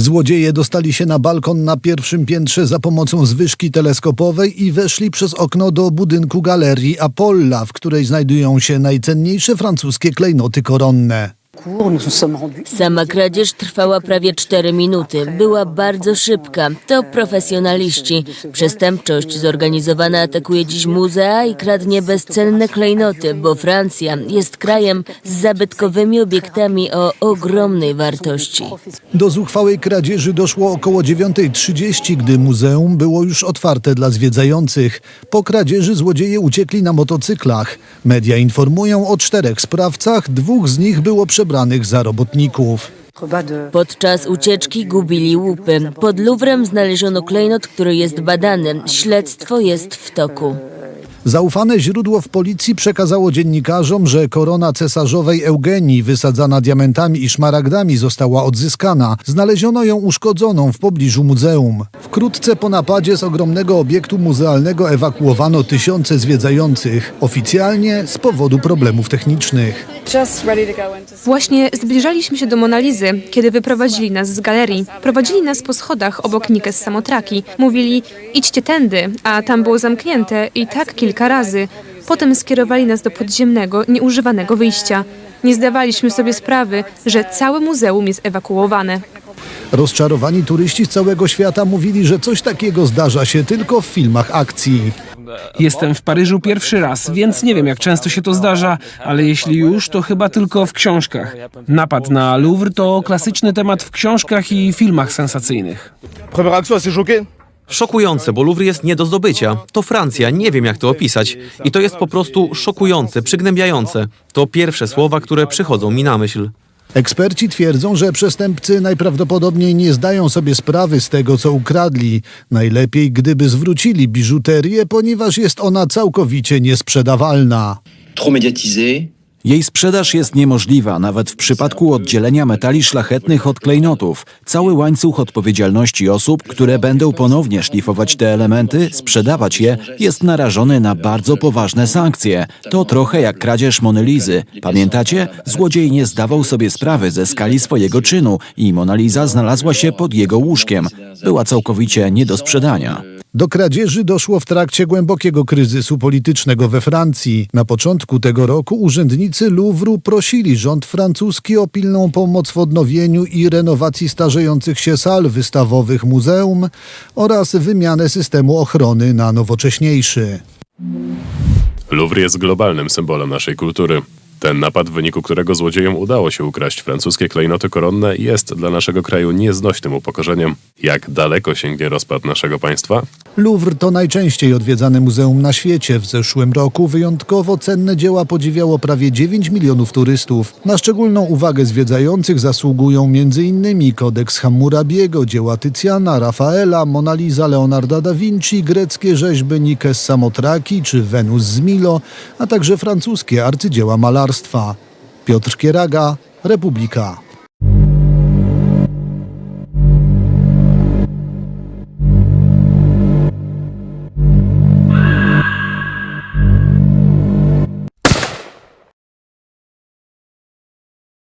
Złodzieje dostali się na balkon na pierwszym piętrze za pomocą zwyżki teleskopowej i weszli przez okno do budynku galerii Apolla, w której znajdują się najcenniejsze francuskie klejnoty koronne. Sama kradzież trwała prawie 4 minuty. Była bardzo szybka. To profesjonaliści. Przestępczość zorganizowana atakuje dziś muzea i kradnie bezcenne klejnoty, bo Francja jest krajem z zabytkowymi obiektami o ogromnej wartości. Do zuchwałej kradzieży doszło około 9.30, gdy muzeum było już otwarte dla zwiedzających. Po kradzieży złodzieje uciekli na motocyklach. Media informują o czterech sprawcach, dwóch z nich było przebranych za robotników. Podczas ucieczki gubili łupy. Pod Louvrem znaleziono klejnot, który jest badany. Śledztwo jest w toku. Zaufane źródło w policji przekazało dziennikarzom, że korona cesarzowej Eugenii wysadzana diamentami i szmaragdami została odzyskana. Znaleziono ją uszkodzoną w pobliżu muzeum. Wkrótce po napadzie z ogromnego obiektu muzealnego ewakuowano tysiące zwiedzających. Oficjalnie z powodu problemów technicznych. just ready to go into Właśnie zbliżaliśmy się do Monalizy, kiedy wyprowadzili nas z galerii. Prowadzili nas po schodach obok Nikes Samotraki. Mówili, idźcie tędy, a tam było zamknięte i tak kilka razy. Potem skierowali nas do podziemnego, nieużywanego wyjścia. Nie zdawaliśmy sobie sprawy, że całe muzeum jest ewakuowane. Rozczarowani turyści z całego świata mówili, że coś takiego zdarza się tylko w filmach akcji. Jestem w Paryżu pierwszy raz, więc nie wiem jak często się to zdarza, ale jeśli już, to chyba tylko w książkach. Napad na Louvre to klasyczny temat w książkach i filmach sensacyjnych. Première action assez choquée. Szokujące, bo Louvre jest nie do zdobycia. To Francja, nie wiem jak to opisać. I to jest po prostu szokujące, przygnębiające. To pierwsze słowa, które przychodzą mi na myśl. Eksperci twierdzą, że przestępcy najprawdopodobniej nie zdają sobie sprawy z tego, co ukradli. Najlepiej, gdyby zwrócili biżuterię, ponieważ jest ona całkowicie niesprzedawalna. trop médiatisé. Jej sprzedaż jest niemożliwa, nawet w przypadku oddzielenia metali szlachetnych od klejnotów. Cały łańcuch odpowiedzialności osób, które będą ponownie szlifować te elementy, sprzedawać je, jest narażony na bardzo poważne sankcje. To trochę jak kradzież Monelizy. Pamiętacie? Złodziej nie zdawał sobie sprawy ze skali swojego czynu i Monaliza znalazła się pod jego łóżkiem. Była całkowicie nie do sprzedania. Do kradzieży doszło w trakcie głębokiego kryzysu politycznego we Francji. Na początku tego roku urzędnicy Louvru prosili rząd francuski o pilną pomoc w odnowieniu i renowacji starzejących się sal wystawowych muzeum oraz wymianę systemu ochrony na nowocześniejszy. Louvre jest globalnym symbolem naszej kultury. Ten napad, w wyniku którego złodziejom udało się ukraść francuskie klejnoty koronne, jest dla naszego kraju nieznośnym upokorzeniem. Jak daleko sięgnie rozpad naszego państwa? Louvre to najczęściej odwiedzane muzeum na świecie. W zeszłym roku wyjątkowo cenne dzieła podziwiało prawie 9 milionów turystów. Na szczególną uwagę zwiedzających zasługują m.in. kodeks Hammurabiego, dzieła Tycjana, Rafaela, Mona Lisa Leonarda da Vinci, greckie rzeźby Nikes Samotraki czy Wenus z Milo, a także francuskie arcydzieła malarstwa. Piotr Kieraga, Republika.